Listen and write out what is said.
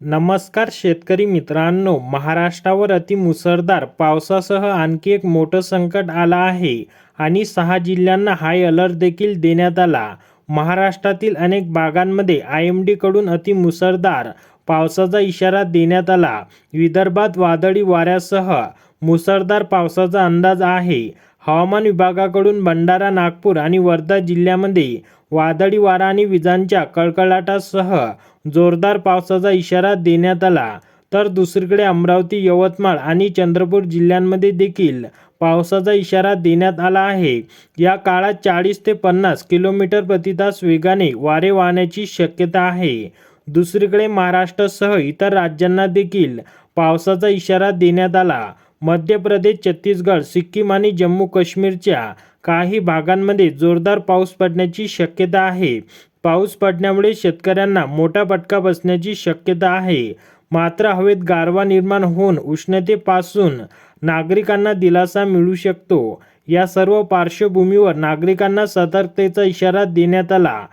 नमस्कार शेतकरी मित्रांनो महाराष्ट्रावर अतिमुसळधार पावसासह आणखी एक मोठं संकट आलं आहे आणि सहा जिल्ह्यांना हाय अलर्ट देखील देण्यात आला. महाराष्ट्रातील अनेक भागांमध्ये आय एम डीकडून अतिमुसळधार पावसाचा इशारा देण्यात आला. विदर्भात वादळी वाऱ्यासह मुसळधार पावसाचा अंदाज आहे. हवामान विभागाकडून भंडारा नागपूर आणि वर्धा जिल्ह्यामध्ये वादळी वारा आणि विजांच्या कडकडाटासह जोरदार पावसाचा इशारा देण्यात आला. तर दुसरीकडे अमरावती यवतमाळ आणि चंद्रपूर जिल्ह्यांमध्ये देखील पावसाचा इशारा देण्यात आला आहे. या काळात चाळीस ते पन्नास किलोमीटर प्रतितास वेगाने वारे वाहण्याची शक्यता आहे. दुसरीकडे महाराष्ट्रासह इतर राज्यांना देखील पावसाचा इशारा देण्यात आला. मध्य प्रदेश छत्तीसगड सिक्कीम आणि जम्मू काश्मीरच्या काही भागांमध्ये जोरदार पाऊस पडण्याची शक्यता आहे. पाऊस पडण्यामुळे शेतकऱ्यांना मोठा फटका बसण्याची शक्यता आहे. मात्र हवेत गारवा निर्माण होऊन उष्णतेपासून नागरिकांना दिलासा मिळू शकतो. या सर्व पार्श्वभूमीवर नागरिकांना सतर्कतेचा इशारा देण्यात आला.